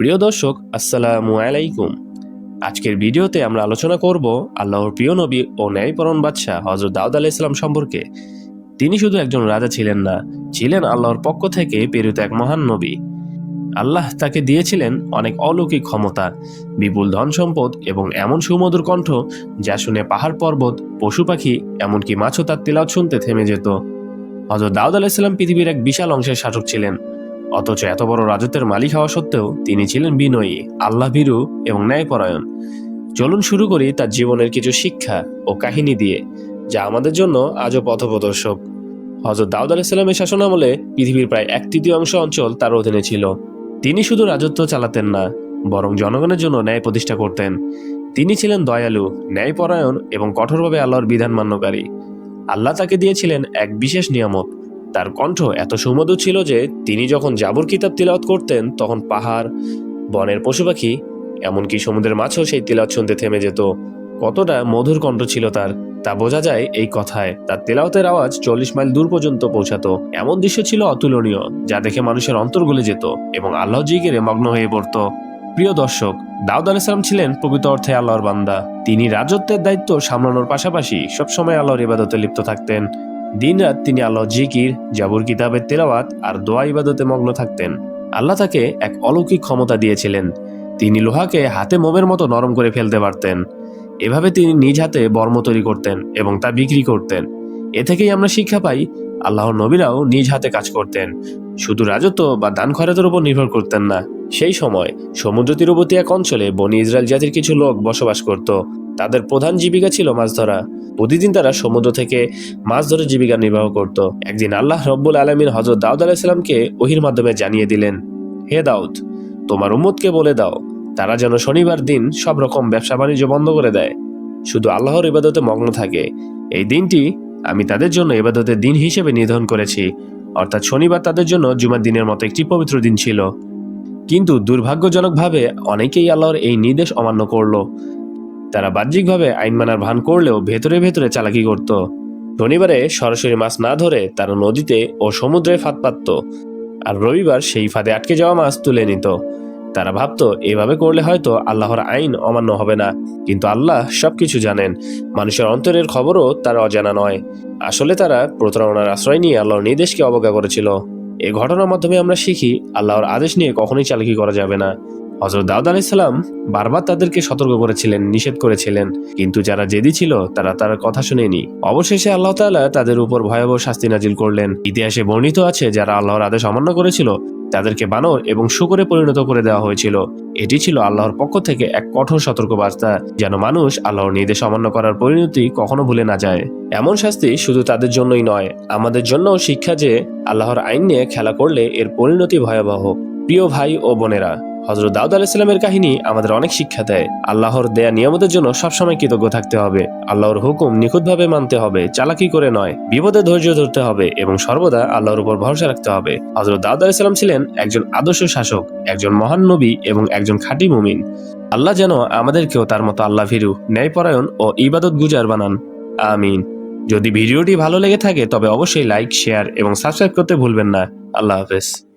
প্রিয় দর্শক, আসসালামু আলাইকুম। আজকের ভিডিওতে আমরা আলোচনা করব আল্লাহর প্রিয় নবী ও ন্যায়পরণ বাদশাহ হজরত দাউদ আলাহ ইসলাম সম্পর্কে। তিনি শুধু একজন রাজা ছিলেন না, ছিলেন আল্লাহর পক্ষ থেকে প্রেরিত এক মহান নবী। আল্লাহ তাকে দিয়েছিলেন অনেক অলৌকিক ক্ষমতা, বিপুল ধন সম্পদ এবং এমন সুমধুর কণ্ঠ যা শুনে পাহাড় পর্বত, পশু পাখি, এমনকি মাছও তার তেলাওয়াত শুনতে থেমে যেত। হজরত দাউদ আলাইসাল্লাম পৃথিবীর এক বিশাল অংশের শাসক ছিলেন। অথচ এত বড় রাজত্বের মালিক হওয়া সত্ত্বেও তিনি ছিলেন বিনয়ী আল্লাহ ভীরু এবং ন্যায়পরায়ণ। চলুন শুরু করি তার জীবনের কিছু শিক্ষা ও কাহিনী দিয়ে, যা আমাদের জন্য আজও পথপ্রদর্শক। হজরত দাউদ আলাইসাল্লামের শাসনামলে পৃথিবীর প্রায় এক তৃতীয়াংশ অঞ্চল তার অধীনে ছিল। তিনি শুধু রাজত্ব চালাতেন না, বরং জনগণের জন্য ন্যায় প্রতিষ্ঠা করতেন। তিনি ছিলেন দয়ালু, ন্যায়পরায়ণ এবং কঠোরভাবে আল্লাহর বিধান মান্যকারী। আল্লাহ তাকে দিয়েছিলেন এক বিশেষ নিয়ামত তার কণ্ঠ এত সুমধুর ছিল যে তিনি যখন জাবুর কিতাব তিলাওয়াত করতেন, তখন পাহাড়, বনের পশু পাখি, এমনকি সমুদ্রের মাছও সেই তিলাওয়াত শুনতে থেমে যেত। কতটা মধুর কণ্ঠ ছিল তার, তা বোঝা যায় এই কথায়। তার তেলাওতের আওয়াজ চল্লিশ মাইল দূর পর্যন্ত পৌঁছাতো। এমন দৃশ্য ছিল অতুলনীয়, যা দেখে মানুষের অন্তর গলে যেত এবং আল্লাহ জিগিরে মগ্ন হয়ে পড়তো। প্রিয় দর্শক, দাউদ আলাইসালাম ছিলেন প্রকৃত অর্থে আল্লাহর বান্দা। তিনি রাজত্বের দায়িত্ব সামলানোর পাশাপাশি সবসময় আল্লাহর ইবাদতে লিপ্ত থাকতেন। দিনরাত তিনি আল্লাহ জিকির, জাবুর কিতাবের তেলাওয়াত আর দোয়া ইবাদতে মগ্ন থাকতেন। আল্লাহ তাকে এক অলৌকিক ক্ষমতা দিয়েছিলেন। তিনি লোহাকে হাতে মোমের মতো নরম করে ফেলতে পারতেন। এভাবে তিনি নিজ হাতে বর্ম তৈরি করতেন এবং তা বিক্রি করতেন। এ থেকেই আমরা শিক্ষা পাই আল্লাহ নবীরাও নিজ হাতে কাজ করতেন। শুধু রাজত্ব বা দান খয়রাতের উপর নির্ভর করতেন না। সেই সময় সমুদ্র তীরবর্তী এক অঞ্চলে বনি ইসরায়েল জাতির কিছু লোক বসবাস করত। তাদের প্রধান জীবিকা ছিল মাছ ধরা। প্রতিদিন তারা সমুদ্র থেকে মাছ ধরে জীবিকা নির্বাহ করত। একদিন আল্লাহ রব্বুল আলমিন হজরত দাউদ আলাইসাল্লামকে ওহির মাধ্যমে জানিয়ে দিলেন, হে দাউদ, তোমার উম্মতকে বলে দাও, তারা যেন শনিবার দিন সব রকম ব্যবসা বাণিজ্য বন্ধ করে দেয়। শুধু আল্লাহর ইবাদতে মগ্ন থাকে। এই দিনটি আমি তাদের জন্য ইবাদতের দিন হিসেবে নির্ধারণ করেছি। অর্থাৎ শনিবার তাদের জন্য জুমার দিনের মতো একটি পবিত্র দিন ছিল। কিন্তু দুর্ভাগ্যজনকভাবে অনেকেই আল্লাহর এই নির্দেশ অমান্য করল। তারা বাহ্যিকভাবে আইন মানার ভান করলেও ভেতরে ভেতরে চালাকি করত। শনিবারে সরাসরি মাছ না ধরে তারা নদীতে ও সমুদ্রে ফাঁদ পাতত আর রবিবার সেই ফাঁদে আটকে যাওয়া মাছ তুলে নিত। তারা ভাবতো, এভাবে করলে হয়তো আল্লাহর আইন অমান্য হবে না। কিন্তু আল্লাহ সবকিছু জানেন। মানুষের অন্তরের খবরও তার অজানা নয়। আসলে তারা প্রতারণার আশ্রয় নিয়ে আল্লাহর নির্দেশকে অবজ্ঞা করেছিল। এ ঘটনার মাধ্যমে আমরা শিখি, আল্লাহর আদেশ নিয়ে কখনোই চালাকি করা যাবে না। হজরত দাউদ আলাইসাল্লাম বারবার তাদেরকে সতর্ক করেছিলেন, নিষেধ করেছিলেন। কিন্তু যারা জেদি ছিল, তারা তার কথা শুনেনি। অবশেষে আল্লাহ তাআলা তাদের উপর ভয়াবহ শাস্তি নাজিল করলেন। ইতিহাসে বর্ণিত আছে, যারা আল্লাহর আদেশ অমান্য করেছিল, তাদেরকে বানর এবং শুকরে পরিণত করে দেওয়া হয়েছিল। এটি ছিল আল্লাহর পক্ষ থেকে এক কঠোর সতর্কবার্তা, যেন মানুষ আল্লাহর নির্দেশ অমান্য করার পরিণতি কখনো ভুলে না যায়। এমন শাস্তি শুধু তাদের জন্যই নয়, আমাদের জন্য শিক্ষা যে, আল্লাহর আইন নিয়ে খেলা করলে এর পরিণতি ভয়াবহ। প্রিয় ভাই ও বোনেরা হজরত দাউদ আলাইসাল্লামের কাহিনী আমাদের অনেক শিক্ষা দেয়। আল্লাহর দেয়া নিয়ামতের জন্য সবসময় কৃতজ্ঞ থাকতে হবে। আল্লাহর হুকুম নিখুঁতভাবে মানতে হবে, চালাকি করে নয়, বিপদে ধৈর্য ধরতে হবে এবং সর্বদা আল্লাহর উপর ভরসা রাখতে হবে। হজরত দাউদ আলাইসাল্লাম ছিলেন একজন আদর্শ শাসক, একজন মহান নবী এবং একজন খাঁটি মুমিন। আল্লাহ যেন আমাদেরকেও তার মতো আল্লাহ ভীরু ন্যায়পরায়ণ ও ইবাদত গুজার বানান। আমিন। যদি ভিডিওটি ভালো লেগে থাকে, তবে অবশ্যই লাইক, শেয়ার এবং সাবস্ক্রাইব করতে ভুলবেন না। আল্লাহ হাফেজ।